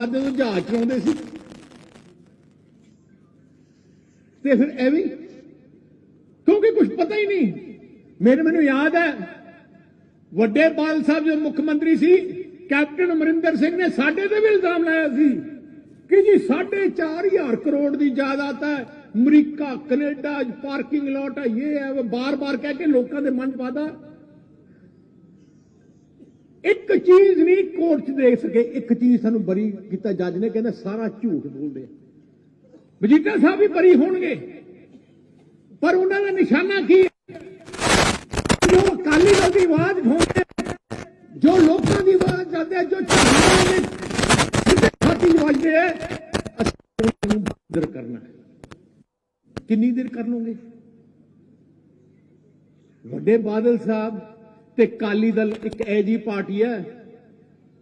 ਜਦੋਂ ਜਹਾਜ਼ ਚਲਾਉਂਦੇ ਸੀ। ਤੇ ਫਿਰ ਐਵੇਂ ਕਿਉਂਕਿ ਕੁਝ ਪਤਾ ਹੀ ਨਹੀਂ। ਮੇਰੇ ਮੈਨੂੰ ਯਾਦ ਹੈ, ਵੱਡੇ ਬਾਲ ਸਾਹਿਬ ਜੋ ਮੁੱਖ ਮੰਤਰੀ ਸੀ, ਕੈਪਟਨ ਅਮਰਿੰਦਰ ਸਿੰਘ ਨੇ ਸਾਡੇ ਤੇ ਵੀ ਇਲਜ਼ਾਮ ਲਾਇਆ ਸੀ ਕਿ ਜੀ 4.5000 ਕਰੋੜ ਦੀ ਜਾਇਦਾਦ ਹੈ। ਅਮਰੀਕਾ, ਕੈਨੇਡਾ, ਪਾਰਕਿੰਗ ਲਾਟ ਹੈ, ਇਹ ਹੈ ਬਾਰ-ਬਾਰ ਕਹਿ ਕੇ ਲੋਕਾਂ ਦੇ ਮਨ 'ਚ ਪਾਦਾ ਇੱਕ ਚੀਜ਼ ਨਹੀਂ ਕੋਰਟ 'ਚ ਦੇਖ ਸਕੇ ਇੱਕ ਚੀਜ਼ ਸਾਨੂੰ ਬਰੀ ਕੀਤਾ ਜੱਜ ਨੇ ਕਹਿੰਦਾ ਸਾਰਾ ਝੂਠ ਬੋਲਦੇ ਆ। ਸਾਹਿਬ ਵੀ ਬਰੀ ਹੋਣਗੇ ਪਰ ਉਹਨਾਂ ਦਾ ਨਿਸ਼ਾਨਾ ਕੀ ਹੈ? ਜੋ ਅਕਾਲੀ ਦਲ ਦੀ ਆਵਾਜ਼ ਹੋਣਗੇ ਜੋ ਲੋਕਾਂ ਦੀ ਆਵਾਜ਼ ਜਾਂਦੇ ਆ, ਜੋ ਝਾੜੂਆਂ ਦੇ ਸਿੱਧੇ ਖਾਤੀ ਵੱਜਦੇ ਆ ਅਸੀਂ ਉਹਨਾਂ ਦਰ ਕਰਨਾ ਹੈ। ਕਿੰਨੀ ਦੇਰ ਕਰ ਲਓਗੇ? ਵੱਡੇ ਬਾਦਲ ਸਾਹਿਬ ਤੇ ਕਾਲੀ ਦਲ ਇੱਕ ਐਜੀ ਪਾਰਟੀ ਹੈ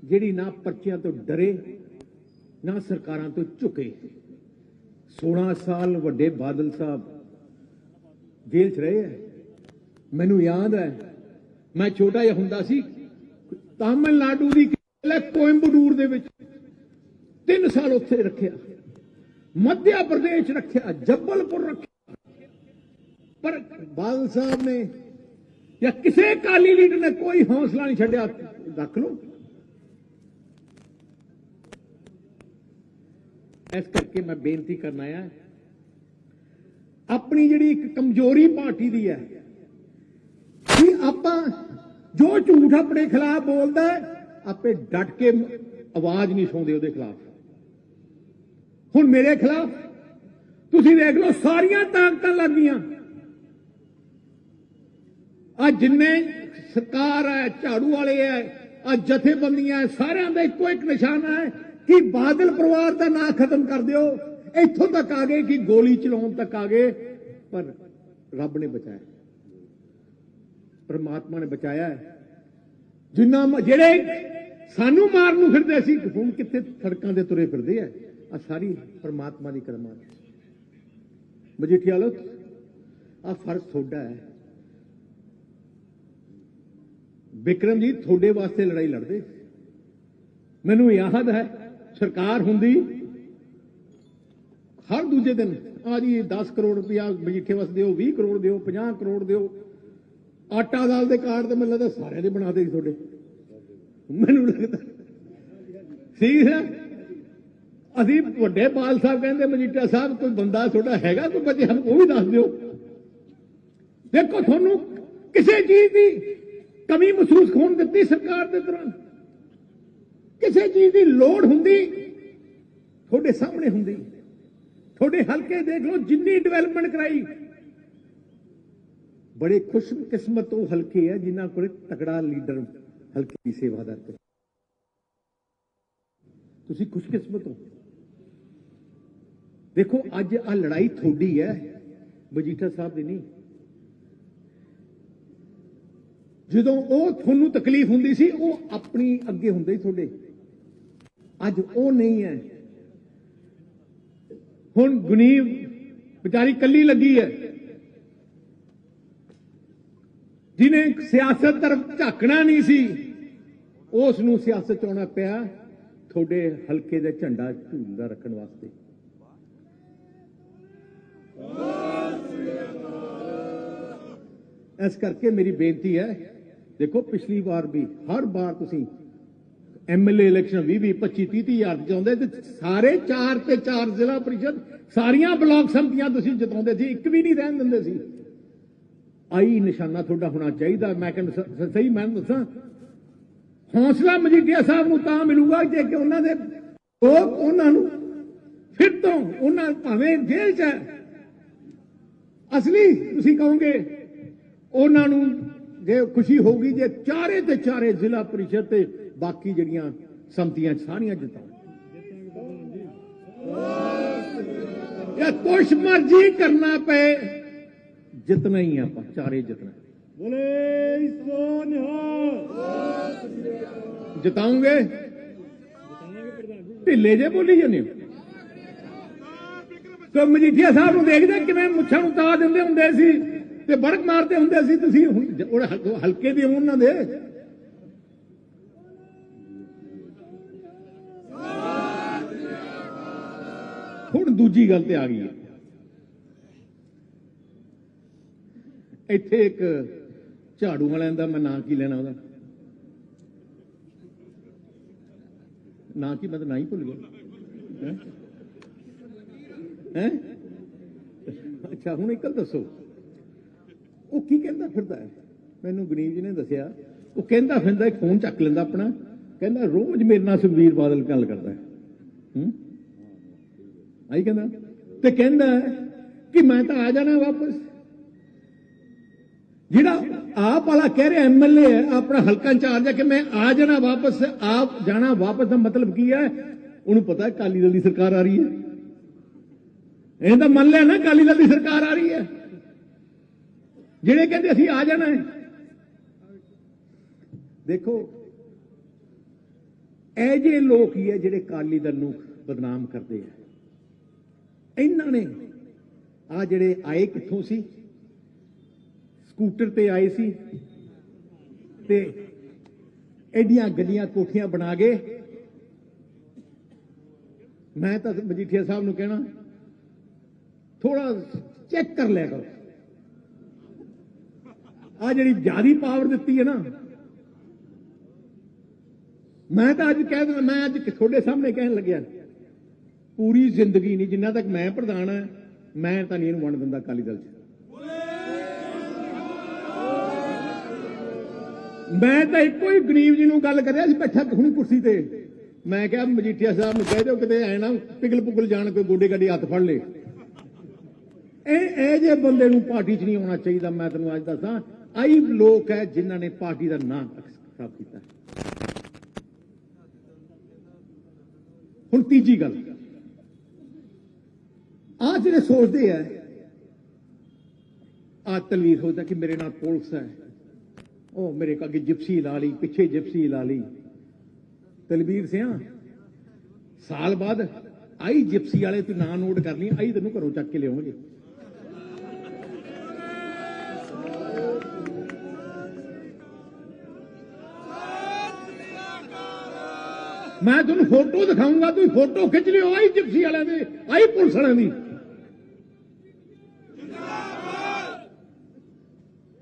ਜਿਹੜੀ ਨਾ ਪਰਚਿਆਂ ਤੋਂ ਡਰੇ, ਨਾ ਸਰਕਾਰਾਂ ਤੋਂ ਝੁਕੇ। 16 ਸਾਲ ਵੱਡੇ ਬਾਦਲ ਸਾਹਿਬ ਜੇਲ੍ਹ 'ਚ ਰਹੇ ਹੈ। ਮੈਨੂੰ ਯਾਦ ਹੈ, ਮੈਂ ਛੋਟਾ ਜਿਹਾ ਹੁੰਦਾ ਸੀ, ਤਾਮਿਲਨਾਡੂ ਦੀ ਕਿਲੇ ਕੋਇੰਬਟੂਰ ਦੇ ਵਿੱਚ। 3 ਸਾਲ ਉੱਥੇ ਰੱਖਿਆ, ਮੱਧ ਪ੍ਰਦੇਸ਼ ਰੱਖਿਆ, ਜੱਬਲਪੁਰ ਰੱਖਿਆ। ਪਰ ਬਾਦਲ ਸਾਹਿਬ ਨੇ ਜਾਂ ਕਿਸੇ ਕਾਲੀ ਲੀਡਰ ਨੇ ਕੋਈ ਹੌਸਲਾ ਨਹੀਂ ਛੱਡਿਆ, ਰੱਖ ਲਓ। ਇਸ ਕਰਕੇ ਮੈਂ ਬੇਨਤੀ ਕਰਨ ਆਇਆ, ਆਪਣੀ ਜਿਹੜੀ ਇੱਕ ਕਮਜ਼ੋਰੀ ਪਾਰਟੀ ਦੀ ਹੈ ਕਿ ਆਪਾਂ ਜੋ ਝੂਠ ਆਪਣੇ ਖਿਲਾਫ ਬੋਲਦਾ ਆਪੇ ਡਟ ਕੇ ਆਵਾਜ਼ ਨਹੀਂ ਸੁਣਦੇ ਉਹਦੇ ਖਿਲਾਫ। ਹੁਣ ਮੇਰੇ ਖਿਲਾਫ, ਤੁਸੀਂ ਦੇਖ ਲਓ ਸਾਰੀਆਂ ਤਾਕਤਾਂ ਲੱਗੀਆਂ। ਆ ਜਿੰਨੇ ਸਰਕਾਰ ਹੈ, ਝਾੜੂ ਵਾਲੇ ਹੈ, ਆ ਜਥੇਬੰਦੀਆਂ ਸਾਰਿਆਂ ਦਾ ਇੱਕੋ ਇੱਕ ਨਿਸ਼ਾਨਾ ਹੈ ਕਿ ਬਾਦਲ ਪਰਿਵਾਰ ਦਾ ਨਾਂ ਖਤਮ ਕਰ ਦਿਓ। ਇੱਥੋਂ ਤੱਕ ਆ ਗਏ ਕਿ ਗੋਲੀ ਚਲਾਉਣ ਤੱਕ ਆ ਗਏ, ਪਰ ਰੱਬ ਨੇ ਬਚਾਇਆ। ਪਰਮਾਤਮਾ ਨੇ ਬਚਾਇਆ ਜਿੰਨਾ ਜਿਹੜੇ ਸਾਨੂੰ ਮਾਰਨ ਨੂੰ ਫਿਰਦੇ ਸੀ, ਹੁਣ ਕਿੱਥੇ ਸੜਕਾਂ ਦੇ ਤੁਰੇ ਫਿਰਦੇ ਆ ਆ ਸਾਰੀ ਪਰਮਾਤਮਾ ਦੀ ਕਰਮਾਤ ਮਜੀਠੀਆ ਲੋ ਆ ਫਰਜ਼ ਤੁਹਾਡਾ ਹੈ। ਵਿਕਰਮ ਜੀ ਤੁਹਾਡੇ ਵਾਸਤੇ ਲੜਾਈ ਲੜਦੇ ਮੈਨੂੰ ਯਾਦ ਹੈ, ਸਰਕਾਰ ਹੁੰਦੀ, ਹਰ ਦੂਜੇ ਦਿਨ, ਆ ਜੀ 10 ਕਰੋੜ ਰੁਪਇਆ ਮਜੀਠੇ ਵਾਸਤੇ ਦਿਓ 20 ਕਰੋੜ ਦਿਓ 50 ਕਰੋੜ ਦਿਓ। ਆਟਾ ਦਾਲ ਦੇ ਕਾਰਡ ਤੇ ਮੈਨੂੰ ਲੱਗਦਾ ਸਾਰਿਆਂ ਦੇ ਬਣਾ ਦੇ ਸੀ ਤੁਹਾਡੇ। ਮੈਨੂੰ ਲੱਗਦਾ। ਠੀਕ ਹੈ? ਅਸੀਂ ਵੱਡੇ ਪਾਲ ਸਾਹਿਬ ਕਹਿੰਦੇ, ਮਜੀਠਾ ਸਾਹਿਬ, ਕੋਈ ਬੰਦਾ ਤੁਹਾਡਾ ਹੈਗਾ, ਕੋਈ ਬੱਚੇ ਹਨ ਉਹ ਵੀ ਦੱਸ ਦਿਓ। ਦੇਖੋ ਤੁਹਾਨੂੰ, ਕਿਸੇ ਚੀਜ਼ ਦੀ ਕਮੀ ਮਹਿਸੂਸ ਹੋਣ ਦਿੱਤੀ ਸਰਕਾਰ ਦੇ ਦੌਰਾਨ ਕਿਸੇ ਚੀਜ਼ ਦੀ ਲੋੜ ਹੁੰਦੀ, ਤੁਹਾਡੇ ਸਾਹਮਣੇ ਹੁੰਦੀ। ਤੁਹਾਡੇ ਹਲਕੇ ਦੇਖ ਲਓ, ਜਿੰਨੀ ਡਿਵੈਲਪਮੈਂਟ ਕਰਾਈ। ਬੜੇ ਖੁਸ਼ ਕਿਸਮਤ ਉਹ ਹਲਕੇ ਹੈ ਜਿਨ੍ਹਾਂ ਕੋਲ ਤਕੜਾ ਲੀਡਰ ਹਲਕੇ ਦੀ ਸੇਵਾਦਾਰ ਤੇ ਤੁਸੀਂ ਖੁਸ਼ ਕਿਸਮਤ ਹੋ। ਦੇਖੋ, ਅੱਜ ਆ ਲੜਾਈ ਤੁਹਾਡੀ ਹੈ, ਮਜੀਠਾ ਸਾਹਿਬ ਦੀ ਨਹੀਂ। ਜਦੋਂ ਉਹ ਤੁਹਾਨੂੰ ਤਕਲੀਫ ਹੁੰਦੀ ਸੀ, ਉਹ ਆਪਣੀ ਅੱਗੇ ਹੁੰਦੇ ਸੀ ਤੁਹਾਡੇ। ਅੱਜ ਉਹ ਨਹੀਂ ਹੈ। ਹੁਣ ਗੁਨੀਵ ਵਿਚਾਰੀ ਕੱਲੀ ਲੱਗੀ ਹੈ। ਜਿਹਨੇ ਸਿਆਸਤ ਤਰਫ ਝਾਕਣਾ ਨਹੀਂ ਸੀ, ਉਸ ਨੂੰ ਸਿਆਸਤ ਚ ਆਉਣਾ ਪਿਆ ਤੁਹਾਡੇ ਹਲਕੇ ਦਾ ਝੰਡਾ ਝੂਲਦਾ ਰੱਖਣ ਵਾਸਤੇ। ਇਸ ਕਰਕੇ ਮੇਰੀ ਬੇਨਤੀ ਹੈ ਦੇਖੋ ਪਿਛਲੀ ਵਾਰ ਵੀ ਹਰ ਵਾਰ ਤੁਸੀਂ ਐਮਐਲਏ ਇਲੈਕਸ਼ਨ 20 20 25 30 ਹਜ਼ਾਰ ਜਿਤਾਉਂਦੇ ਤੇ ਸਾਰੇ ਚਾਰ ਤੇ ਚਾਰ ਜ਼ਿਲ੍ਹਾ ਪ੍ਰੀਸ਼ਦ ਸਾਰੀਆਂ ਬਲਾਕ ਸੰਮਤੀਆਂ ਤੁਸੀਂ ਜਿਤਾਉਂਦੇ ਸੀ ਇੱਕ ਵੀ ਨਹੀਂ ਰਹਿਣ ਦਿੰਦੇ ਸੀ। ਆਈ ਨਿਸ਼ਾਨਾ ਤੁਹਾਡਾ ਹੋਣਾ ਚਾਹੀਦਾ ਮੈਂ ਕਹਿੰਦਾ ਸਹੀ ਮੈਂ ਦੱਸਾਂ। ਹੌਸਲਾ ਮਜੀਠੀਆ ਸਾਹਿਬ ਨੂੰ ਤਾਂ ਮਿਲੂਗਾ ਜੇ ਕਿ ਉਹਨਾਂ ਦੇ ਲੋਕ ਉਹਨਾਂ ਨੂੰ ਫਿਰ ਤੋਂ ਉਹਨਾਂ ਭਾਵੇਂ ਜੇਲ੍ਹ 'ਚ ਹੈ, ਅਸਲੀ ਤੁਸੀਂ ਕਹੋਗੇ ਉਹਨਾਂ ਨੂੰ ਜੇ ਖੁਸ਼ੀ ਹੋਊਗੀ ਜੇ ਚਾਰੇ ਤੇ ਚਾਰੇ ਜ਼ਿਲ੍ਹਾ ਪਰਿਸ਼ਦ ਤੇ ਬਾਕੀ ਜਿਹੜੀਆਂ ਸੰਮਤੀਆਂ ਸਾਰੀਆਂ ਜਿਤਾਉਣ ਇਹ ਕੁਛ ਮਰਜ਼ੀ ਕਰਨਾ ਪਏ ਜਿਤਨਾ ਹੀ ਆਪਾਂ ਚਾਰੇ ਜਿਤਨਾ ਬੋਲੇ ਸੋਨਿਹਾ ਜਿਤਾਉਂਗੇ? ਢਿੱਲੇ ਜੇ ਬੋਲੀ ਜਾਂਦੇ ਹੋ। ਤੇ ਮਜੀਠੀਆ ਸਾਹਿਬ ਨੂੰ ਦੇਖਦੇ ਕਿਵੇਂ ਮੁੱਛਾਂ ਨੂੰ ਤਾ ਦਿੰਦੇ ਹੁੰਦੇ ਸੀ। ਤੇ ਬੜਕ ਮਾਰਦੇ ਹੁੰਦੇ ਸੀ ਤੁਸੀਂ ਉਹ ਹਲਕੇ ਦੇ ਉਹਨਾਂ ਦੇ। ਹੁਣ ਦੂਜੀ ਗੱਲ ਤੇ ਆ ਗਈ ਇੱਥੇ ਇੱਕ ਝਾੜੂ ਵਾਲਿਆਂ ਦਾ ਮੈਂ ਨਾਂ ਕੀ ਲੈਣਾ ਉਹਦਾ? ਨਾਂ ਕੀ ਮੈਂ ਤਾਂ ਨਾਂ ਹੀ ਭੁੱਲ ਗਿਆ। ਹੈ? ਅੱਛਾ, ਹੁਣ ਇੱਕ ਗੱਲ ਦੱਸੋ। ਉਹ ਕੀ ਕਹਿੰਦਾ ਫਿਰਦਾ ਹੈ? ਮੈਨੂੰ ਗਰੀਬ ਜੀ ਨੇ ਦੱਸਿਆ, ਉਹ ਕਹਿੰਦਾ ਫਿਰਦਾ, ਇੱਕ ਫੋਨ ਚੱਕ ਲੈਂਦਾ ਆਪਣਾ, ਕਹਿੰਦਾ ਰੋਜ਼ ਮੇਰੇ ਨਾਲ ਸੁਖਬੀਰ ਬਾਦਲ ਗੱਲ ਕਰਦਾ ਹੈ। ਹੂੰ? ਆਈ ਕਹਿੰਦਾ। ਤੇ ਕਹਿੰਦਾ ਕਿ ਮੈਂ ਤਾਂ ਆ ਜਾਣਾ ਵਾਪਸ। ਜਿਹੜਾ ਆਪ ਵਾਲਾ ਕਹਿ ਰਿਹਾ ਐਮਐਲਏ ਹੈ, ਆਪਣਾ ਹਲਕਾ ਇੰਚਾਰਜ ਹੈ ਕਿ ਮੈਂ ਆ ਜਾਣਾ ਵਾਪਸ, ਆਪ ਜਾਣਾ ਵਾਪਸ ਦਾ ਮਤਲਬ ਕੀ ਹੈ? ਉਹਨੂੰ ਪਤਾ ਹੈ ਅਕਾਲੀ ਦਲ ਦੀ ਸਰਕਾਰ ਆ ਰਹੀ ਹੈ। ਇਹ ਤਾਂ ਮੰਨ ਲਿਆ ਨਾ, ਅਕਾਲੀ ਦਲ ਦੀ ਸਰਕਾਰ ਆ ਰਹੀ ਹੈ। ਜਿਹੜੇ ਕਹਿੰਦੇ ਅਸੀਂ ਆ ਜਾਣਾ ਹੈ। ਦੇਖੋ, ਇਹ ਜੇ ਲੋਕ ਹੀ ਹੈ ਜਿਹੜੇ ਅਕਾਲੀ ਦਲ ਨੂੰ ਬਦਨਾਮ ਕਰਦੇ ਆ। ਇਹਨਾਂ ਨੇ ਆ ਜਿਹੜੇ ਆਏ ਕਿੱਥੋਂ ਸੀ? ਸਕੂਟਰ ਤੇ ਆਏ ਸੀ ਤੇ ਐਡੀਆਂ ਗੱਡੀਆਂ ਕੋਠੀਆਂ ਬਣਾ ਗਏ ਮੈਂ ਤਾਂ ਮਜੀਠੀਆ ਸਾਹਿਬ ਨੂੰ ਕਹਿਣਾ ਥੋੜਾ ਚੈੱਕ ਕਰ ਲਿਆ ਕਰੋ। ਆ ਜਿਹੜੀ ਜਿਆਦੀ ਪਾਵਰ ਦਿੱਤੀ ਹੈ ਨਾ, ਮੈਂ ਤਾਂ ਅੱਜ ਕਹਿ ਦਿੰਦਾ, ਮੈਂ ਅੱਜ ਤੁਹਾਡੇ ਸਾਹਮਣੇ ਕਹਿਣ ਲੱਗਿਆ, ਪੂਰੀ ਜ਼ਿੰਦਗੀ ਨਹੀਂ, ਜਿੰਨਾ ਤੱਕ ਮੈਂ ਪ੍ਰਧਾਨ ਹਾਂ, ਮੈਂ ਤਾਂ ਨਹੀਂ ਇਹਨੂੰ ਵੰਡ ਦਿੰਦਾ ਅਕਾਲੀ ਦਲ 'ਚ। ਮੈਂ ਤਾਂ ਇੱਕੋ ਹੀ ਗਰੀਬ ਜੀ ਨੂੰ ਗੱਲ ਕਰਿਆ ਸੀ, ਬੈਠਾ ਹੁਣੀ ਕੁਰਸੀ ਤੇ। ਮੈਂ ਕਿਹਾ, ਮਜੀਠੀਆ ਸਾਹਿਬ ਨੂੰ ਕਹਿ ਦਿਓ ਕਿਤੇ ਐ ਨਾ ਪਿਗਲ ਪੁਗਲ ਜਾਣ, ਕੋਈ ਗੋਡੇ ਗੱਡੀ ਹੱਥ ਫੜ ਲੇ। ਇਹ ਇਹ ਜੇ ਬੰਦੇ ਨੂੰ ਪਾਰਟੀ 'ਚ ਨਹੀਂ ਆਉਣਾ ਚਾਹੀਦਾ, ਮੈਂ ਤੈਨੂੰ ਅੱਜ ਦੱਸਾਂ। ਆਈ ਲੋਕ ਹੈ ਜਿਨ੍ਹਾਂ ਨੇ ਪਾਰਟੀ ਦਾ ਨਾਂ ਖਰਾਬ ਕੀਤਾ ਹੁਣ ਤੀਜੀ ਗੱਲ। ਆ ਜਿਹੜੇ ਸੋਚਦੇ ਆ ਆ ਤਲਵੀਰ ਸੋਚਦਾ ਕਿ ਮੇਰੇ ਨਾਲ ਪੁਲਿਸ ਹੈ। ਉਹ ਮੇਰੇ ਅੱਗੇ ਜਿਪਸੀ ਲਾ ਲਈ, ਪਿੱਛੇ ਜਿਪਸੀ ਲਾ ਲਈ। ਤਲਵੀਰ ਸਿਆ, ਸਾਲ ਬਾਅਦ ਆਈ ਜਿਪਸੀ ਵਾਲੇ ਤੂੰ ਨਾਂ ਨੋਟ ਕਰ ਲਈ, ਆਈ ਤੈਨੂੰ ਘਰੋਂ ਚੱਕ ਕੇ ਲਿਆਉਣਗੇ ਮੈਂ ਤੁਹਾਨੂੰ ਫੋਟੋ ਦਿਖਾਉਂਗਾ, ਤੁਸੀਂ ਫੋਟੋ ਖਿੱਚ ਲਿਓ ਆਈ ਜਿਪਸੀ ਵਾਲਿਆਂ ਦੇ ਆਈ ਪੁਲਿਸ ਵਾਲਿਆਂ ਦੀ।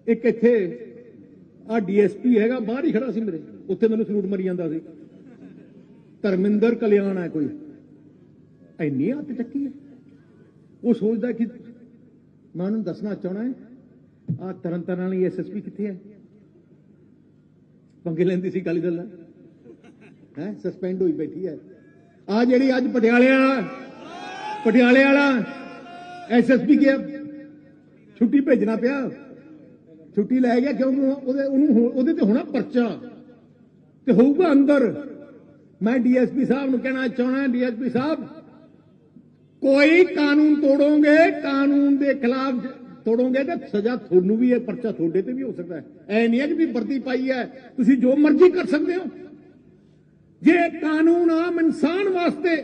ਇੱਕ ਇੱਥੇ ਆ ਡੀਐਸਪੀ ਹੈਗਾ, ਬਾਹਰ ਹੀ ਖੜਾ ਸੀ ਮੇਰੇ। ਉੱਥੇ ਮੈਨੂੰ ਸਲੂਟ ਮਰੀ ਜਾਂਦਾ ਸੀ। ਧਰਮਿੰਦਰ ਕਲਿਆਣ ਹੈ ਕੋਈ। ਇੰਨੀ ਹੱਥ ਚੱਕੀ ਹੈ। ਉਹ ਸੋਚਦਾ ਕਿ ਮੈਂ ਉਹਨੂੰ ਦੱਸਣਾ ਚਾਹਣਾ ਹੈ ਆ ਤਰਨ ਤਾਰਨ ਵਾਲੀ ਐਸਐਸਪੀ ਕਿੱਥੇ ਹੈ? ਪੰਗੇ ਲੈਂਦੀ ਸੀ ਅਕਾਲੀ ਦਲ ਨਾਲ। ਹੈ? ਸਸਪੈਂਡ ਹੋਈ ਬੈਠੀ ਹੈ ਆ ਜਿਹੜੀ ਅੱਜ ਪਟਿਆਲੇ ਵਾਲਾ ਪਟਿਆਲੇ ਵਾਲਾ ਐਸਐਸਪੀ ਗਿਆ ਛੁੱਟੀ ਭੇਜਣਾ ਪਿਆ। ਛੁੱਟੀ ਲੈ ਗਿਆ ਕਿਉਂਕਿ ਉਹਦੇ ਉਹਨੂੰ ਉਹਦੇ ਤੇ ਹੋਣਾ ਪਰਚਾ। ਤੇ ਹੋਊਗਾ ਅੰਦਰ। ਮੈਂ ਡੀਐਸਪੀ ਸਾਹਿਬ ਨੂੰ ਕਹਿਣਾ ਚਾਹਣਾ ਡੀਐਸਪੀ ਸਾਹਿਬ, ਕੋਈ ਕਾਨੂੰਨ ਤੋੜੋਗੇ, ਕਾਨੂੰਨ ਦੇ ਖਿਲਾਫ ਤੋੜੋਗੇ ਤੇ ਸਜ਼ਾ ਤੁਹਾਨੂੰ ਵੀ ਇਹ ਪਰਚਾ ਤੁਹਾਡੇ ਤੇ ਵੀ ਹੋ ਸਕਦਾ ਹੈ। ਐ ਨਹੀਂ ਹੈ ਕਿ ਵੀ ਵਰਦੀ ਪਾਈ ਹੈ। ਤੁਸੀਂ ਜੋ ਮਰਜ਼ੀ ਕਰ ਸਕਦੇ ਹੋ। ਜੇ ਕਾਨੂੰਨ ਆਮ ਇਨਸਾਨ ਵਾਸਤੇ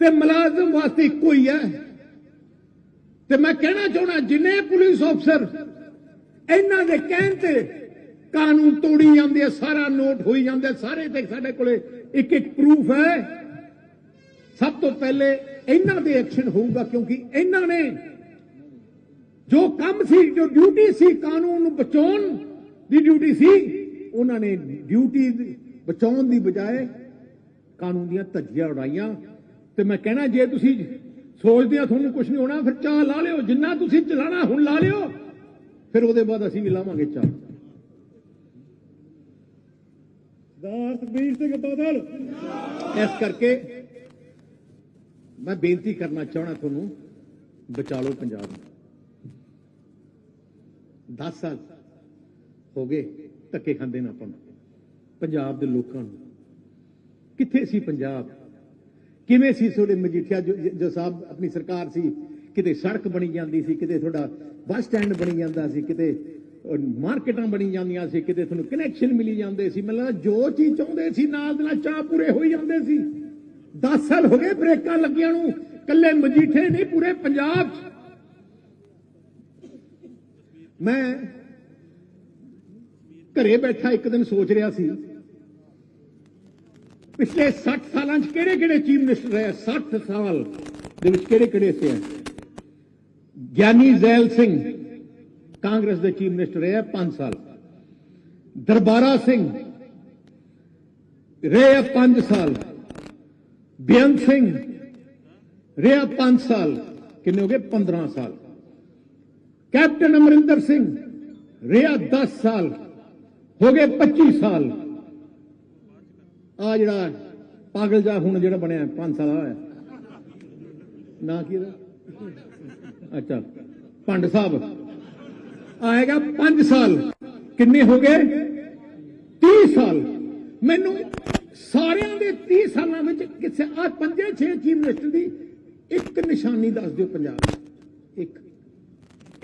ਤੇ ਮੁਲਾਜ਼ਮ ਵਾਸਤੇ ਇੱਕੋ ਹੀ ਹੈ, ਤੇ ਮੈਂ ਕਹਿਣਾ ਚਾਹਣਾ ਜਿੰਨੇ ਪੁਲਿਸ ਅਫਸਰ ਇਹਨਾਂ ਦੇ ਕਹਿਣ ਤੇ ਕਾਨੂੰਨ ਤੋੜੀ ਜਾਂਦੇ ਆ, ਸਾਰਾ ਨੋਟ ਹੋਈ ਜਾਂਦੇ, ਸਾਰੇ ਤੇ ਸਾਡੇ ਕੋਲੇ ਇੱਕ ਇੱਕ ਪ੍ਰੂਫ ਹੈ। ਸਭ ਤੋਂ ਪਹਿਲੇ ਇਹਨਾਂ ਦੇ ਐਕਸ਼ਨ ਹੋਊਗਾ, ਕਿਉਂਕਿ ਇਹਨਾਂ ਨੇ ਜੋ ਕੰਮ ਸੀ, ਜੋ ਡਿਊਟੀ ਸੀ ਕਾਨੂੰਨ ਨੂੰ ਬਚਾਉਣ ਦੀ ਡਿਊਟੀ ਸੀ, ਉਹਨਾਂ ਨੇ ਡਿਊਟੀ ਬਚਾਉਣ ਦੀ ਬਜਾਏ ਕਾਨੂੰਨ ਦੀਆਂ ਧੱਜੀਆਂ ਉਡਾਈਆਂ। ਤੇ ਮੈਂ ਕਹਿਣਾ, ਜੇ ਤੁਸੀਂ ਸੋਚਦੇ ਆ ਤੁਹਾਨੂੰ ਕੁਝ ਨਹੀਂ ਹੋਣਾ, ਫਿਰ ਚਾਹ ਲਾ ਲਿਓ। ਜਿੰਨਾ ਤੁਸੀਂ ਚਲਾਣਾ, ਹੁਣ ਲਾ ਲਿਓ। ਫਿਰ ਉਹਦੇ ਬਾਅਦ ਅਸੀਂ ਵੀ ਲਾਵਾਂਗੇ ਚਾਹ। ਸਰਦਾਰ ਸਿੰਘ ਬਾਦਲ। ਇਸ ਕਰਕੇ ਮੈਂ ਬੇਨਤੀ ਕਰਨਾ ਚਾਹਣਾ ਤੁਹਾਨੂੰ ਬਚਾ ਲਓ ਪੰਜਾਬ ਨੂੰ। 10 ਸਾਲ ਹੋ ਗਏ, ਧੱਕੇ ਖਾਂਦੇ ਨਾ ਆਪਾਂ ਨੂੰ। ਪੰਜਾਬ ਦੇ ਲੋਕਾਂ ਨੂੰ। ਕਿੱਥੇ ਸੀ ਪੰਜਾਬ? ਕਿਵੇਂ ਸੀ ਤੁਹਾਡੇ ਮਜੀਠੀਆ ਜੋ ਸਾਹਿਬ, ਆਪਣੀ ਸਰਕਾਰ ਸੀ? ਕਿਤੇ ਸੜਕ ਬਣੀ ਜਾਂਦੀ ਸੀ, ਕਿਤੇ ਤੁਹਾਡਾ ਬੱਸ ਸਟੈਂਡ ਬਣੀ ਜਾਂਦਾ ਸੀ, ਕਿਤੇ ਮਾਰਕੀਟਾਂ ਬਣੀ ਜਾਂਦੀਆਂ ਸੀ, ਕਿਤੇ ਤੁਹਾਨੂੰ ਕਨੈਕਸ਼ਨ ਮਿਲੀ ਜਾਂਦੇ ਸੀ। ਮਤਲਬ ਜੋ ਚੀਜ਼ ਚਾਹੁੰਦੇ ਸੀ, ਨਾਲ ਦੇ ਨਾਲ ਚਾਹ ਪੂਰੇ ਹੋਈ ਜਾਂਦੇ ਸੀ। 10 ਸਾਲ ਹੋ ਗਏ ਬ੍ਰੇਕਾਂ ਲੱਗੀਆਂ ਨੂੰ ਕੱਲੇ ਮਜੀਠੇ ਨਹੀਂ, ਪੂਰੇ ਪੰਜਾਬ 'ਚ। ਮੈਂ ਘਰੇ ਬੈਠਾ ਇੱਕ ਦਿਨ ਸੋਚ ਰਿਹਾ ਸੀ, ਪਿਛਲੇ 60 ਸਾਲਾਂ 'ਚ ਕਿਹੜੇ ਕਿਹੜੇ ਚੀਫ ਮਿਨਿਸਟਰ ਰਹੇ 60 ਸਾਲ ਦੇ ਵਿੱਚ ਕਿਹੜੇ ਕਿਹੜੇ ਸੇ ਗਿਆਨੀ ਜ਼ੈਲ ਸਿੰਘ ਕਾਂਗਰਸ ਦੇ ਚੀਫ ਮਿਨਿਸਟਰ ਰਹੇ 5 ਸਾਲ। ਦਰਬਾਰਾ ਸਿੰਘ ਰਹੇ 5 ਸਾਲ। ਬੇਅੰਤ ਸਿੰਘ ਰਿਹਾ 5 ਸਾਲ। ਕਿੰਨੇ ਹੋ ਗਏ? 15 ਸਾਲ। ਕੈਪਟਨ ਅਮਰਿੰਦਰ ਸਿੰਘ ਰਿਹਾ 10 ਸਾਲ। ਹੋ ਗਏ 25 ਸਾਲ। ਆ ਜਿਹੜਾ ਪਾਗਲ ਜਾ ਹੁਣ ਜਿਹੜਾ ਬਣਿਆ 5 ਸਾਲ ਹੋਇਆ ਨਾ ਕੀ ਇਹਦਾ? ਅੱਛਾ, ਪੰਡ ਸਾਹਿਬ। ਆਏਗਾ 5 ਸਾਲ। ਕਿੰਨੇ ਹੋ ਗਏ? 30 ਸਾਲ। ਮੈਨੂੰ ਸਾਰਿਆਂ ਦੇ 30 ਸਾਲਾਂ ਵਿੱਚ ਕਿਸੇ ਆ ਪੰਜੇ ਛੇ ਚੀਫ ਮਿਨਿਸਟਰ ਦੀ ਇੱਕ ਨਿਸ਼ਾਨੀ ਦੱਸ ਦਿਓ ਪੰਜਾਬ ਇੱਕ।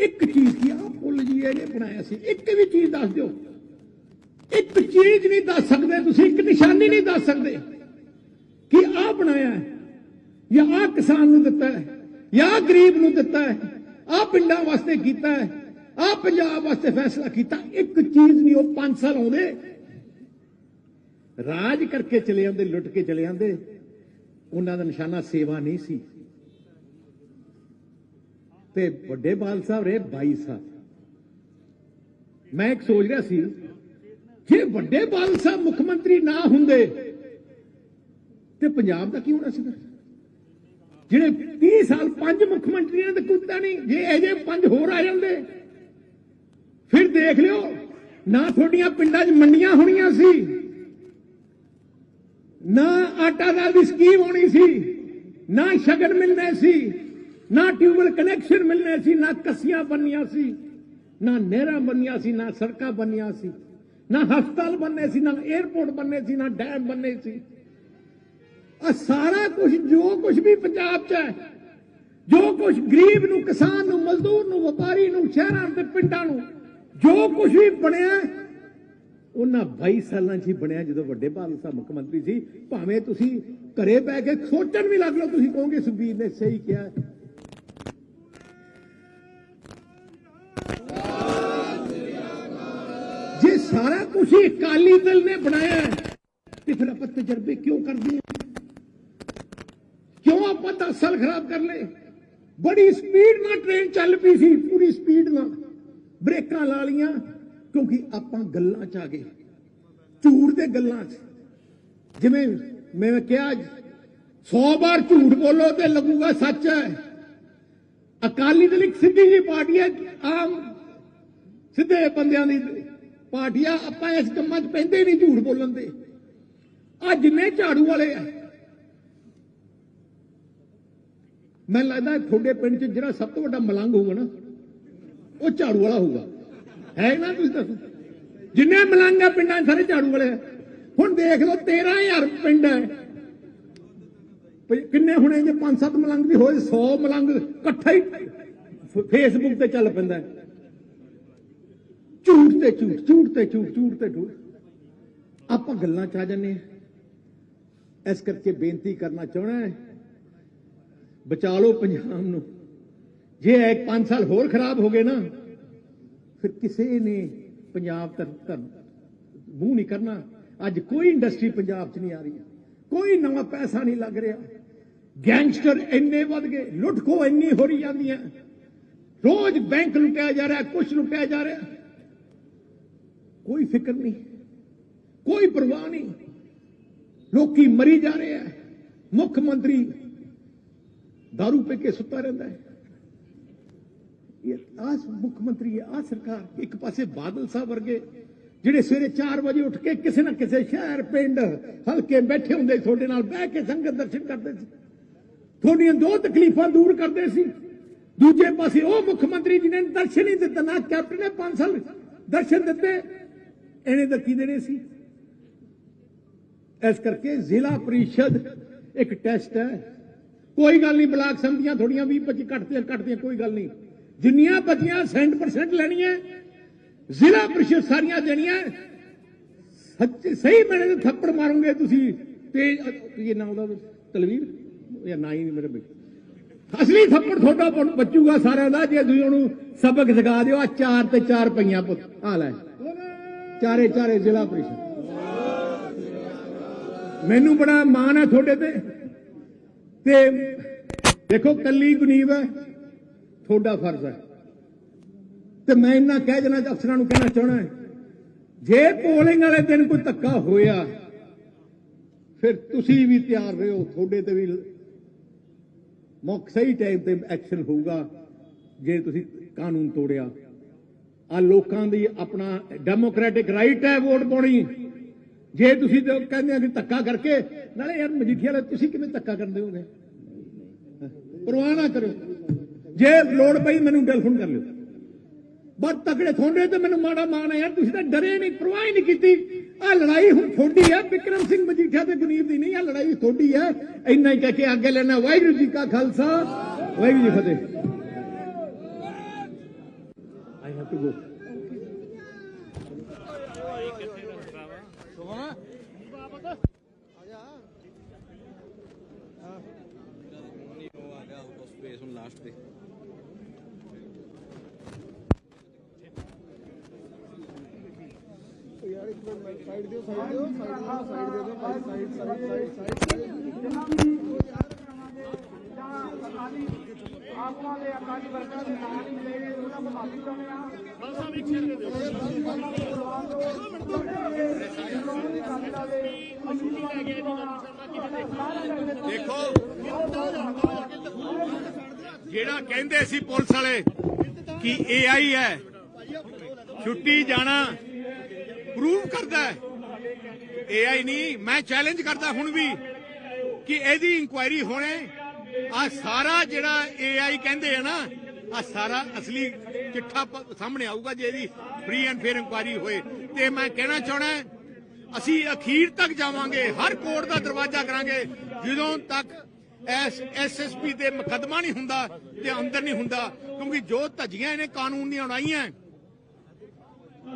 ਇੱਕ ਚੀਜ਼ ਕੀ ਆ? ਫੁੱਲ ਜੀ ਇਹ ਬਣਾਇਆ ਸੀ। ਇੱਕ ਵੀ ਚੀਜ਼ ਦੱਸ ਦਿਓ। ਇੱਕ ਚੀਜ਼ ਨਹੀਂ ਦੱਸ ਸਕਦੇ, ਤੁਸੀਂ ਇੱਕ ਨਿਸ਼ਾਨੀ ਨਹੀਂ ਦੱਸ ਸਕਦੇ ਕਿ ਆ ਬਣਾਇਆ ਹੈ, ਜਾਂ ਆ ਕਿਸਾਨ ਨੂੰ ਦਿੱਤਾ ਹੈ, ਜਾਂ ਗਰੀਬ ਨੂੰ ਦਿੱਤਾ ਹੈ ਆ ਪਿੰਡਾਂ ਵਾਸਤੇ ਕੀਤਾ ਹੈ ਆ ਪੰਜਾਬ ਵਾਸਤੇ ਫੈਸਲਾ ਕੀਤਾ। ਇੱਕ ਚੀਜ਼ ਨਹੀਂ, ਉਹ 5 ਸਾਲ ਆਉਂਦੇ। ਰਾਜ ਕਰਕੇ ਚਲੇ ਜਾਂਦੇ ਲੁੱਟ ਕੇ ਚਲੇ ਜਾਂਦੇ ਉਹਨਾਂ ਦਾ ਨਿਸ਼ਾਨਾ ਸੇਵਾ ਨਹੀਂ ਸੀ। ਤੇ ਵੱਡੇ ਬਾਲ ਸਾਹਿਬ ਰਹੇ 22 ਸਾਲ ਮੈਂ ਇੱਕ ਸੋਚ ਰਿਹਾ ਸੀ ਜੇ ਵੱਡੇ ਬਾਦਲ ਸਾਹਿਬ ਮੁੱਖ ਮੰਤਰੀ ਨਾ ਹੁੰਦੇ, ਤੇ ਪੰਜਾਬ ਦਾ ਕੀ ਹੋਣਾ ਸੀਗਾ? ਜਿਹੜੇ 30 ਸਾਲ ਪੰਜ ਮੁੱਖ ਮੰਤਰੀਆਂ ਦਾ ਕੁੱਤਾ ਨਹੀਂ, ਜੇ ਇਹਦੇ ਪੰਜ ਹੋਰ ਆ ਜਾਂਦੇ, ਫਿਰ ਦੇਖ ਲਿਓ, ਨਾ ਤੁਹਾਡੀਆਂ ਪਿੰਡਾਂ 'ਚ ਮੰਡੀਆਂ ਹੋਣੀਆਂ ਸੀ, ਨਾ ਆਟਾ ਦਾਲ ਦੀ ਸਕੀਮ ਹੋਣੀ ਸੀ, ਨਾ ਸ਼ਗਨ ਮਿਲਨੇ ਸੀ, ਨਾ ਟਿਊਬਲ ਕਨੈਕਸ਼ਨ ਮਿਲਨੇ ਸੀ, ਨਾ ਕੱਸੀਆਂ ਬਣਨੀਆਂ ਸੀ, ਨਾ ਨਹਿਰਾਂ ਬੰਨੀਆਂ ਸੀ, ਨਾ ਸੜਕਾਂ ਬੰਨੀਆਂ ਸੀ। ਨਾ ਹਸਪਤਾਲ ਬੰਨੇ ਸੀ, ਨਾ 에ਅਰਪੋਰਟ ਬੰਨੇ ਸੀ, ਨਾ ਡੈਮ ਬੰਨੇ ਸੀ। ਆ ਸਾਰਾ ਕੁਝ ਜੋ ਕੁਝ ਵੀ ਪੰਜਾਬ 'ਚ ਹੈ, ਜੋ ਕੁਝ ਗਰੀਬ ਨੂੰ, ਕਿਸਾਨ ਨੂੰ, ਮਜ਼ਦੂਰ ਨੂੰ, ਵਪਾਰੀ ਨੂੰ, ਸ਼ਹਿਰਾਂ ਤੇ ਪਿੰਡਾਂ ਨੂੰ, ਜੋ ਕੁਝ ਵੀ ਬਣਿਆ, ਉਹਨਾਂ 22 ਸਾਲਾਂ 'ਚ ਹੀ ਬਣਿਆ ਜਦੋਂ ਵੱਡੇ ਬਾਦਲ ਸਾਹਿਬ ਮੁੱਖ ਮੰਤਰੀ ਸੀ। ਭਾਵੇਂ ਤੁਸੀਂ ਘਰੇ ਬਹਿ ਕੇ ਸੋਚਣ ਵੀ ਲੱਗ ਲਓ, ਤੁਸੀਂ ਕਹੋਗੇ ਸੁਖਬੀਰ ਨੇ ਸਹੀ ਕਿਹਾ। ਜੇ ਸਾਰਾ ਤੁਸੀਂ ਹੀ ਅਕਾਲੀ ਦਲ ਨੇ ਬਣਾਇਆ ਤੇ ਫਿਰ ਆਪਾਂ ਤਜਰਬੇ ਕਿਉਂ ਕਰਦੇ ਹਾਂ? ਕਿਉਂ ਆਪਾਂ 10 ਸਾਲ ਖਰਾਬ ਕਰ ਲਏ? ਬੜੀ ਸਪੀਡ ਨਾਲ ਟ੍ਰੇਨ ਚੱਲ ਪਈ ਸੀ, ਪੂਰੀ ਸਪੀਡ ਨਾਲ। ਬ੍ਰੇਕਾਂ ਲਾ ਲੀਆਂ ਕਿਉਂਕਿ ਆਪਾਂ ਗੱਲਾਂ 'ਚ ਆ ਗਏ। ਝੂਠ ਦੇ ਗੱਲਾਂ 'ਚ। ਜਿਵੇਂ ਮੈਂ ਕਿਹਾ 100 ਵਾਰ ਝੂਠ ਬੋਲੋ ਤੇ ਲੱਗੂਗਾ ਸੱਚ ਹੈ। ਅਕਾਲੀ ਦਲ ਇੱਕ ਸਿੱਧੀ ਜੀ ਪਾਰਟੀ ਹੈ, ਆਮ ਸਿੱਧੇ ਬੰਦਿਆਂ ਦੀ ਪਾਰਟੀ ਆਪਾਂ ਇਸ ਕੰਮਾਂ 'ਚ ਪੈਂਦੇ ਨਹੀਂ ਝੂਠ ਬੋਲਣ ਦੇ। ਆ ਜਿੰਨੇ ਝਾੜੂ ਵਾਲੇ ਆ। ਮੈਨੂੰ ਲੱਗਦਾ ਤੁਹਾਡੇ ਪਿੰਡ 'ਚ ਜਿਹੜਾ ਸਭ ਤੋਂ ਵੱਡਾ ਮਲੰਗ ਹੋਊਗਾ ਨਾ, ਉਹ ਝਾੜੂ ਵਾਲਾ ਹੋਊਗਾ। ਹੈ ਨਾ ਤੁਸੀਂ ਦੱਸੋ? ਜਿੰਨੇ ਮਲੰਗ ਆ ਪਿੰਡਾਂ 'ਚ ਸਾਰੇ ਝਾੜੂ ਵਾਲੇ ਆ। ਹੁਣ ਦੇਖ ਲਓ 13000 ਪਿੰਡ ਹੈ ਕਿੰਨੇ ਹੁਣੇ ਜੇ? 5-7 ਮਲੰਗ ਵੀ ਹੋਏ 100 ਮਲੰਗ ਇਕੱਠਾ ਹੀ ਫੇਸਬੁੱਕ ਤੇ ਚੱਲ ਪੈਂਦਾ। ਹੈ। ਝੂਠ ਤੇ ਝੂਠ ਝੂਠ ਤੇ ਝੂਠ ਝੂਠ ਤੇ ਝੂਠ। ਆਪਾਂ ਗੱਲਾਂ ਚ ਆ ਜੰਨੇ ਇਸ ਕਰਕੇ ਬੇਨਤੀ ਕਰਨਾ ਚਾਹਣਾ ਹੈ, ਬਚਾ ਲਓ ਪੰਜਾਬ ਨੂੰ। ਜੇ ਇੱਕ 5 ਸਾਲ ਹੋਰ ਖਰਾਬ ਹੋ ਗਏ ਨਾ, ਫਿਰ ਕਿਸੇ ਨੇ ਪੰਜਾਬ ਤਰ ਤਰ ਮੂੰਹ ਨਹੀਂ ਕਰਨਾ। ਅੱਜ ਕੋਈ ਇੰਡਸਟਰੀ ਪੰਜਾਬ 'ਚ ਨਹੀਂ ਆ ਰਹੀ। ਕੋਈ ਨਵਾਂ ਪੈਸਾ ਨਹੀਂ ਲੱਗ ਰਿਹਾ। ਗੈਂਗਸਟਰ ਇੰਨੇ ਵੱਧ ਗਏ, ਲੁੱਟ ਲੁੱਟਖੋ ਇੰਨੀ ਹੋ ਰਹੀ ਜਾਂਦੀਆਂ ਰੋਜ਼ ਬੈਂਕ ਲੁੱਟਿਆ ਜਾ ਰਿਹਾ, ਕੁਛ ਲੁੱਟਿਆ ਜਾ ਰਿਹਾ। ਕੋਈ ਫਿਕਰ ਨਹੀਂ, ਕੋਈ ਪਰਵਾਹ ਨਹੀਂ। ਲੋਕੀ ਮਰੀ ਜਾ ਰਹੇ ਆ। ਮੁੱਖ ਮੰਤਰੀ दारू ਪੀ ਕੇ ਸੁੱਤਾ ਰਹਿੰਦਾ ਹੈ। ਇਹ ਆਸ ਮੁੱਖ ਮੰਤਰੀ ਆ ਸਰਕਾਰ। ਇੱਕ ਪਾਸੇ ਬਾਦਲ ਸਾਹਿਬ ਵਰਗੇ, ਜਿਹੜੇ ਸਵੇਰੇ 4 ਵਜੇ ਉੱਠ ਕੇ ਕਿਸੇ ਨਾ ਕਿਸੇ ਸ਼ਹਿਰ, ਪਿੰਡ ਹਲਕੇ ਬੈਠੇ ਹੁੰਦੇ ਤੁਹਾਡੇ ਨਾਲ ਬਹਿ ਕੇ ਸੰਗਤ ਦਰਸ਼ਨ ਕਰਦੇ ਸੀ। ਤੁਹਾਡੀਆਂ ਦੋ ਤਕਲੀਫਾਂ ਦੂਰ ਕਰਦੇ ਸੀ। ਦੂਜੇ ਪਾਸੇ ਉਹ ਮੁੱਖ ਮੰਤਰੀ ਜਿਹਨੇ ਦਰਸ਼ਨ ਹੀ ਦਿੱਤਾ, ਨਾ ਕੈਪਟਨ ਨੇ 5 ਸਾਲ ਦਰਸ਼ਨ ਦਿੱਤੇ ਇਹਨੇ ਤਾਂ ਦੇਣੇ ਸੀ? ਇਸ ਕਰਕੇ ਜ਼ਿਲ੍ਹਾ ਪ੍ਰੀਸ਼ਦ ਇੱਕ ਟੈਸਟ ਹੈ। ਕੋਈ ਗੱਲ ਨਹੀਂ, ਬਲਾਕ ਸੰਧੀਆਂ ਥੋੜੀਆਂ 20 25 ਘਟਦੀਆਂ ਘਟਦੀਆਂ, ਕੋਈ ਗੱਲ ਨਹੀਂ। ਜਿੰਨੀਆਂ ਬਚੀਆਂ 100% ਲੈਣੀਆਂ, ਜ਼ਿਲ੍ਹਾ ਪ੍ਰੀਸ਼ਦ ਸਾਰੀਆਂ ਦੇਣੀਆਂ। ਸੱਚੇ, ਸਹੀ ਮੈਨੇ ਤੇ ਥੱਪੜ ਮਾਰੋਗੇ ਤੁਸੀਂ। ਤੇ ਇਹ ਨਾਮ ਦਾ ਤਲਵੀਰ? ਜਾਂ ਨਾ ਹੀ ਨਹੀਂ ਮੇਰੇ ਬਈ ਅਸਲੀ ਥੱਪੜ ਤੁਹਾਡਾ ਬਚੂਗਾ ਸਾਰਿਆਂ ਦਾ, ਜੇ ਤੁਸੀਂ ਉਹਨੂੰ ਸਬਕ ਸਿਖਾ ਦਿਓ ਆ ਚਾਰ ਤੇ ਚਾਰ ਪਈਆਂ ਪੁੱਤ। ਆ ਲੈ। ਚਾਰੇ ਚਾਰੇ ਜ਼ਿਲ੍ਹਾ ਪ੍ਰੀਸ਼ਦ। ਮੈਨੂੰ ਬੜਾ ਮਾਣ ਹੈ ਤੁਹਾਡੇ ਤੇ। ਤੇ ਦੇਖੋ, ਕੱਲੀ ਗੁਨੀਬ ਹੈ, ਤੁਹਾਡਾ ਫਰਜ਼ ਹੈ। ਤੇ ਮੈਂ ਇਹਨਾਂ ਕਹਿ ਦੇਣਾ ਅਫਸਰਾਂ ਨੂੰ ਕਹਿਣਾ ਚਾਹਣਾ ਜੇ ਪੋਲਿੰਗ ਵਾਲੇ ਦਿਨ ਕੋਈ ਧੱਕਾ ਹੋਇਆ, ਫਿਰ ਤੁਸੀਂ ਵੀ ਤਿਆਰ ਰਹੋ, ਤੁਹਾਡੇ ਤੇ ਵੀ ਮੁੱਖ ਸਹੀ ਟਾਈਮ ਤੇ ਐਕਸ਼ਨ ਹੋਊਗਾ, ਜੇ ਤੁਸੀਂ ਕਾਨੂੰਨ ਤੋੜਿਆ। ਆ ਲੋਕਾਂ ਦੀ ਆਪਣਾ ਡੈਮੋਕ੍ਰੈਟਿਕ ਰਾਈਟ ਹੈ ਵੋਟ ਪਾਉਣੀ। ਜੇ ਤੁਸੀਂ ਕਹਿੰਦੇ ਆ ਕਿ ਧੱਕਾ ਕਰਕੇ, ਨਾਲੇ ਯਾਰ ਮਜੀਠੀਆ ਵਾਲੇ ਤੁਸੀਂ ਕਿਵੇਂ ਧੱਕਾ ਕਰਦੇ ਹੋਗੇ ਪਰਵਾਹ ਨਾ ਕਰੋ ਜੇ ਲੋੜ ਪਈ ਮੈਨੂੰ ਟੈਲੀਫੋਨ ਕਰ ਲਿਓ। ਬਸ ਤਕੜੇ ਥੋੜੇ ਤੇ ਮੈਨੂੰ ਮਾੜਾ ਮਾਣ ਹੈ ਯਾਰ, ਤੁਸੀਂ ਤਾਂ ਡਰੇ ਨਹੀਂ, ਪਰਵਾਹ ਹੀ ਨਹੀਂ ਕੀਤੀ। ਆ ਲੜਾਈ ਹੁਣ ਥੋੜੀ ਹੈ, ਵਿਕਰਮ ਸਿੰਘ ਮਜੀਠੀਆ ਤੇ ਗੁਨੀਬ ਦੀ ਨਹੀਂ, ਆ ਲੜਾਈ ਥੋੜੀ ਹੈ। ਇੰਨਾ ਹੀ ਕਹਿ ਕੇ ਅੱਗੇ ਲੈਣਾ ਵਾਹਿਗੁਰੂ ਜੀ ਕਾ ਖਾਲਸਾ, ਵਾਹਿਗੁਰੂ ਜੀ ਫਤਿਹ। ਆਈ ਹੈਵ ਟੂ ਗੋ ਉਹ ਆ ਗਿਆ ਆਊਟ ਆਫ ਸਪੇਸ ਹੁਣ ਲਾਸਟ ਤੇ ਯਾਰ ਇੱਕ ਮਿੰਟ ਸਾਈਡ ਦਿਓ ਸਾਈਡ ਦਿਓ ਸਾਈਡ ਸਾਈਡ ਦੇਖੋ। ਜਿਹੜਾ ਕਹਿੰਦੇ ਸੀ ਪੁਲਿਸ ਵਾਲੇ ਕਿ ਏਆਈ ਹੈ, ਛੁੱਟੀ ਜਾਣਾ ਪ੍ਰੂਵ ਕਰਦਾ ਹੈ। ਏਆਈ ਨਹੀਂ, ਮੈਂ ਚੈਲੰਜ ਕਰਦਾ ਹੁਣ ਵੀ ਕਿ ਇਹਦੀ ਇਨਕੁਆਇਰੀ ਹੋਣੇ। ਆ ਸਾਰਾ ਜਿਹੜਾ ਏਆਈ ਕਹਿੰਦੇ ਆ ਨਾ ਆ ਸਾਰਾ ਅਸਲੀ ਚਿੱਠਾ ਸਾਹਮਣੇ ਆਊਗਾ ਜੇ ਇਹਦੀ ਫ੍ਰੀ ਐਂਡ ਫੇਅਰ ਇਨਕੁਆਇਰੀ ਹੋਏ। ਤੇ ਮੈਂ ਕਹਿਣਾ ਚਾਹਣਾ ਅਸੀਂ ਅਖੀਰ ਤੱਕ ਜਾਵਾਂਗੇ ਹਰ ਕੋਰਟ ਦਾ ਦਰਵਾਜ਼ਾ ਕਰਾਂਗੇ ਜਦੋਂ ਤੱਕ ਐਸ ਐਸਐਸਪੀ ਤੇ ਮੁਕੱਦਮਾ ਨਹੀਂ ਹੁੰਦਾ ਤੇ ਅੰਦਰ ਨਹੀਂ ਹੁੰਦਾ ਕਿਉਂਕਿ ਜੋ ਧੱਜੀਆਂ ਇਹਨੇ ਕਾਨੂੰਨ ਦੀਆਂ ਉਣਾਈਆਂ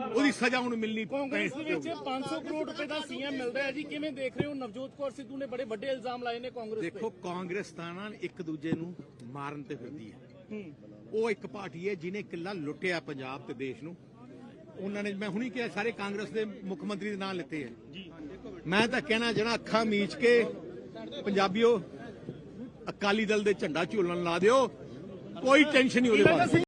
ਉਹਦੀ ਸਜ਼ਾ ਹੁਣ ਮਿਲਣੀ ਕਾਂਗਰਸ ਵਿੱਚ 500 ਕਰੋੜ ਰੁਪਏ ਦਾ ਸੀਐਮ ਮਿਲਦਾ ਹੈ ਜੀ ਕਿਵੇਂ ਦੇਖ ਰਹੇ ਹੋ? ਨਵਜੋਤ ਕੌਰ ਸਿੱਧੂ ਨੇ ਬੜੇ ਵੱਡੇ ਇਲਜ਼ਾਮ ਲਾਏ ਨੇ ਕਾਂਗਰਸ ਤੇ। ਦੇਖੋ ਕਾਂਗਰਸ ਤਾਂ ਨਾ ਇੱਕ ਦੂਜੇ ਨੂੰ ਮਾਰਨ ਤੇ ਫਿਰਦੀ ਹੈ। ਉਹ ਇੱਕ ਪਾਰਟੀ ਹੈ ਜਿਹਨੇ ਕਿੱਲਾ ਲੁੱਟਿਆ ਪੰਜਾਬ ਤੇ ਦੇਸ਼ ਨੂੰ। ਉਹਨਾਂ ਨੇ ਮੈਂ ਹੁਣੀ ਕਿਹਾ ਸਾਰੇ ਕਾਂਗਰਸ ਦੇ ਮੁੱਖ ਮੰਤਰੀ ਦੇ ਨਾਂ ਲਿੱਤੇ ਹੈ ਮੈਂ ਤਾਂ ਕਹਿਣਾ ਜਿਹੜਾ ਅੱਖਾਂ ਮੀਚ ਕੇ ਪੰਜਾਬੀਓ ਅਕਾਲੀ ਦਲ ਦੇ ਝੰਡਾ ਝੂਲਣ ਲਾ ਦਿਓ। ਕੋਈ ਟੈਨਸ਼ਨ ਨਹੀਂ ਉਹਦੇ ਬਾਰੇ।